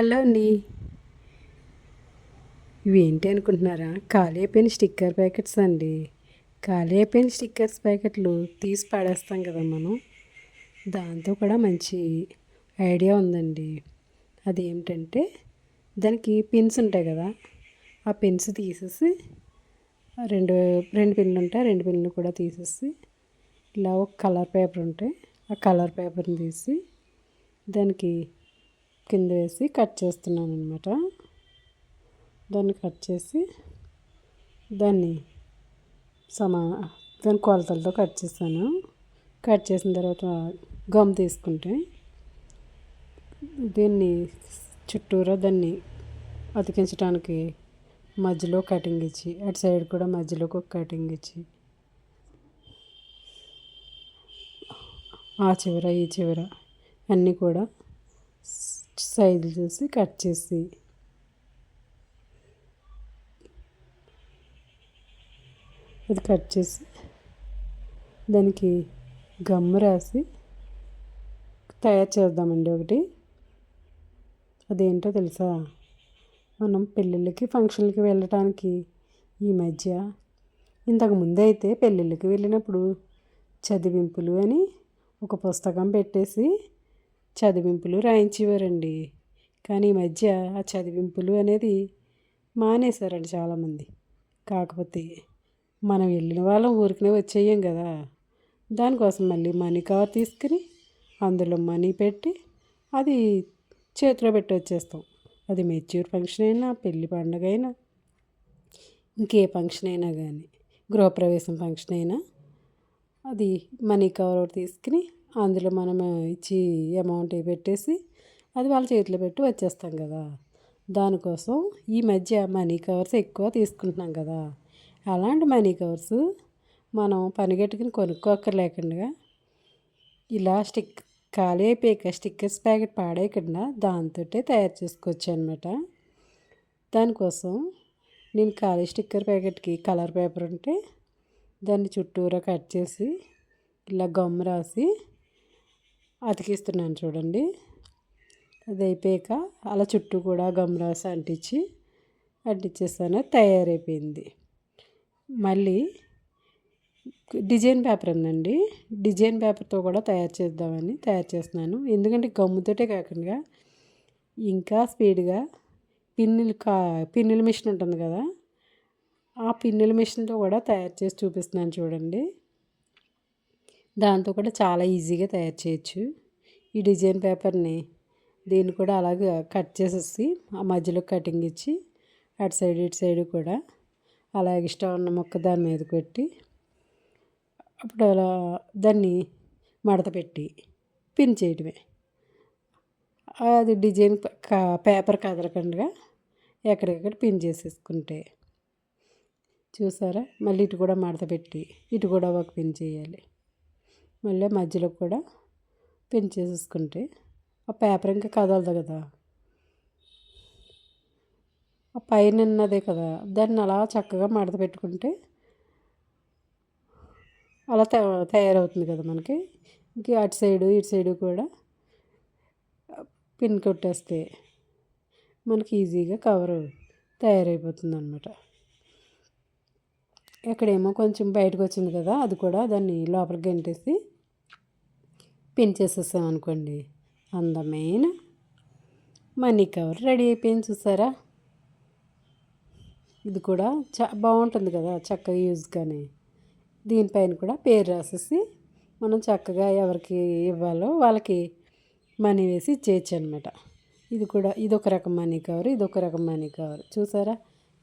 Hello అండి. ఇవి ఏంటి అనుకుంటున్నారా? ఖాళీ అయిపోయిన స్టిక్కర్ ప్యాకెట్స్ అండి. ఖాళీ అయిపోయిన స్టిక్కర్స్ ప్యాకెట్లు తీసి పాడేస్తాం కదా మనం. దాంతో కూడా మంచి ఐడియా ఉందండి. అదేమిటంటే దానికి పిన్స్ ఉంటాయి కదా ఆ పిన్స్ తీసేసి రెండు రెండు పిన్లు ఉంటాయి రెండు పిన్లు కూడా తీసేసి ఇలా ఒక కలర్ పేపర్ ఉంటాయి. ఆ కలర్ పేపర్ని తీసి దానికి కింద వేసి కట్ చేస్తున్నాను అనమాట దాన్ని కట్ చేసి దాన్ని సమా దాని కొలతలతో కట్ చేశాను. కట్ చేసిన తర్వాత గమ్ తీసుకుంటే దీన్ని చుట్టూరా దాన్ని అతికించడానికి మధ్యలో కటింగ్ ఇచ్చి అటు సైడ్ కూడా మధ్యలోకి ఒక కటింగ్ ఇచ్చి ఆ చివర ఈ చివర అన్నీ కూడా సైజులు చూసి కట్ చేసి. అది కట్ చేసి దానికి గమ్ము రాసి తయారు చేద్దామండి ఒకటి. అదేంటో తెలుసా? మనం పెళ్ళిళ్ళకి ఫంక్షన్లకి వెళ్ళటానికి ఈ మధ్య ఇంతకుముందు అయితే పెళ్ళిళ్ళకి వెళ్ళినప్పుడు చదివింపులు అని ఒక పుస్తకం పెట్టేసి చదివింపులు రాయించేవారండి. కానీ ఈ మధ్య ఆ చదివింపులు అనేది మానేశారండి చాలామంది. కాకపోతే మనం వెళ్ళిన వాళ్ళం ఊరికనే వచ్చేయం కదా. దానికోసం మళ్ళీ మనీ కవర్ తీసుకుని అందులో మనీ పెట్టి అది చేతిలో పెట్టి వచ్చేస్తాం. అది మెచ్యూర్ ఫంక్షన్ అయినా పెళ్ళి పండుగ అయినా ఇంకే ఫంక్షన్ అయినా కానీ గృహప్రవేశం ఫంక్షన్ అయినా అది మనీ కవర్ తీసుకుని అందులో మనం ఇచ్చి అమౌంట్ పెట్టేసి అది వాళ్ళ చేతిలో పెట్టి వచ్చేస్తాం కదా. దానికోసం ఈ మధ్య మనీ కవర్స్ ఎక్కువ తీసుకుంటున్నాం కదా. అలాంటి మనీ కవర్స్ మనం పనిగట్టుకుని కొనుక్కోక్కర్లేకుండా ఇలా స్టిక్ ఖాళీ అయిపోయాక స్టిక్కర్స్ ప్యాకెట్ పాడేయకుండా దాంతో తయారు చేసుకోవచ్చు అనమాట దానికోసం నేను ఖాళీ స్టిక్కర్ ప్యాకెట్కి కలర్ పేపర్ ఉంటే దాన్ని చుట్టూరా కట్ చేసి ఇలా గమ్ రాసి అతికిస్తున్నాను చూడండి. అది అయిపోయాక అలా చుట్టూ కూడా గమ్ రాసి అంటించి అంటించేస్తాను. తయారైపోయింది. మళ్ళీ డిజైన్ పేపర్ ఉందండి. డిజైన్ పేపర్తో కూడా తయారు చేద్దామని తయారు చేస్తున్నాను. ఎందుకంటే గమ్ముతోటే కాకుండా ఇంకా స్పీడ్గా పిన్నులు కా పిన్నుల మిషన్ ఉంటుంది కదా ఆ పిన్నుల మిషన్తో కూడా తయారు చేసి చూపిస్తున్నాను చూడండి. దాంతో కూడా చాలా ఈజీగా తయారు చేయొచ్చు. ఈ డిజైన్ పేపర్ని దీన్ని కూడా అలాగే కట్ చేసేసి ఆ మధ్యలో కటింగ్ ఇచ్చి అటు సైడ్ ఇటు సైడ్ కూడా అలాగే ఇష్టం ఉన్న మొక్క దాని మీద పెట్టి అప్పుడు అలా దాన్ని మడత పెట్టి పిన్ చేయడమే. అది డిజైన్ పేపర్ కదలకుండా ఎక్కడికక్కడ పిన్ చేసేసుకుంటే. చూసారా? మళ్ళీ ఇటు కూడా మడత పెట్టి ఇటు కూడా ఒక పిన్ చేయాలి. మళ్ళీ మధ్యలో కూడా పిన్ చేసేసుకుంటే ఆ పేపర్ ఇంకా కదలదు కదా. ఆ పైన ఉన్నదే కదా. దాన్ని అలా చక్కగా మడత పెట్టుకుంటే అలా తయారవుతుంది కదా మనకి. ఇంక అటు సైడు ఇటు సైడు కూడా పిన్ కొట్టేస్తే మనకి ఈజీగా కవర్ తయారైపోతుంది అనమాట ఎక్కడేమో కొంచెం బయటకు వచ్చింది కదా అది కూడా దాన్ని లోపలికి గంటేసి పిన్ చేసేసాం అనుకోండి. అందమైన మనీ కవర్ రెడీ అయిపోయింది చూసారా? ఇది కూడా చా బాగుంటుంది కదా చక్కగా యూజ్గానే దీనిపైన కూడా పేరు రాసేసి మనం చక్కగా ఎవరికి ఇవ్వాలో వాళ్ళకి మనీ వేసి ఇచ్చేయచ్చు అనమాట ఇది కూడా ఇది ఒక రకం మనీ కవర్ ఇది ఒక రకం మనీ కవర్. చూసారా?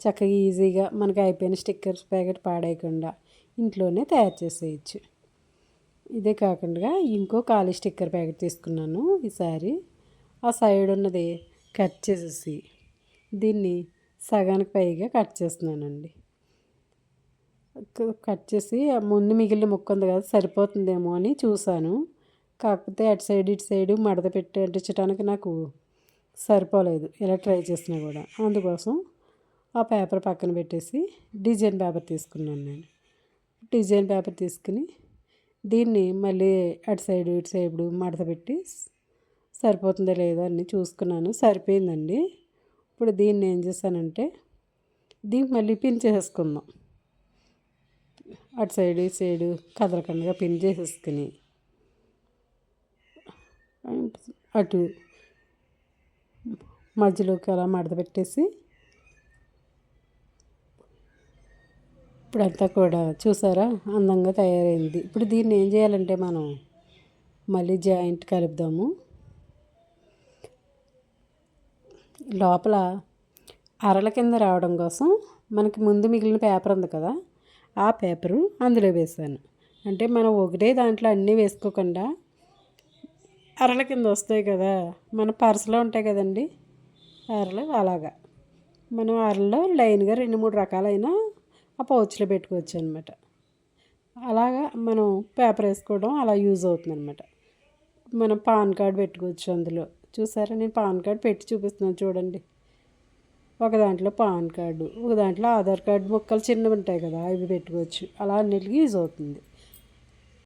చక్కగా ఈజీగా మనకి అయిపోయిన స్టిక్కర్స్ ప్యాకెట్ పాడేయకుండా ఇంట్లోనే తయారు చేసేయచ్చు. ఇదే కాకుండా ఇంకో ఖాళీ స్టిక్కర్ ప్యాకెట్ తీసుకున్నాను ఈసారి ఆ సైడ్ ఉన్నది కట్ చేసేసి దీన్ని సగానికి పైగా కట్ చేస్తున్నానండి. కట్ చేసి ముందు మిగిలిన ముక్క ఉంది కదా సరిపోతుందేమో అని చూశాను. కాకపోతే అటు సైడ్ ఇటు సైడ్ మడత పెట్టి అంటించడానికి నాకు సరిపోలేదు ఇలా ట్రై చేసినా కూడా. అందుకోసం ఆ పేపర్ పక్కన పెట్టేసి డిజైన్ పేపర్ తీసుకున్నాను నేను. డిజైన్ పేపర్ తీసుకుని దీన్ని మళ్ళీ అటు సైడు ఇటు సైడ్ మడత పెట్టి సరిపోతుందో లేదో అని చూసుకున్నాను. సరిపోయిందండి. ఇప్పుడు దీన్ని ఏం చేశానంటే దీనికి మళ్ళీ పిన్ చేసేసుకుందాం. అటు సైడ్ ఇటు సైడు కదలకుండా పిన్ చేసేసుకుని అటు మధ్యలోకి అలా మడత పెట్టేసి ఇప్పుడంతా కూడా చూసారా? అందంగా తయారైంది. ఇప్పుడు దీన్ని ఏం చేయాలంటే మనం మళ్ళీ జాయింట్ కలుపుదాము. లోపల అరల కింద రావడం కోసం మనకి ముందు మిగిలిన పేపర్ ఉంది కదా? ఆ పేపరు అందులో వేసాను అంటే మనం ఒకటే దాంట్లో అన్నీ వేసుకోకుండా అరల కింద వస్తాయి కదా? మన పర్సులో ఉంటాయి కదండి? అరలు అలాగా. మనం అరలో లైన్గా రెండు మూడు రకాలైన ఆ పౌచ్లో పెట్టుకోవచ్చు అనమాట అలాగా మనం పేపర్ వేసుకోవడం అలా యూజ్ అవుతుంది అనమాట మనం పాన్ కార్డ్ పెట్టుకోవచ్చు అందులో. చూసారా? నేను పాన్ కార్డ్ పెట్టి చూపిస్తున్నాను చూడండి. ఒక దాంట్లో పాన్ కార్డు ఒక దాంట్లో ఆధార్ కార్డు ముక్కలు చిన్నవి ఉంటాయి కదా అవి పెట్టుకోవచ్చు. అలా అన్నిటికీ యూజ్ అవుతుంది.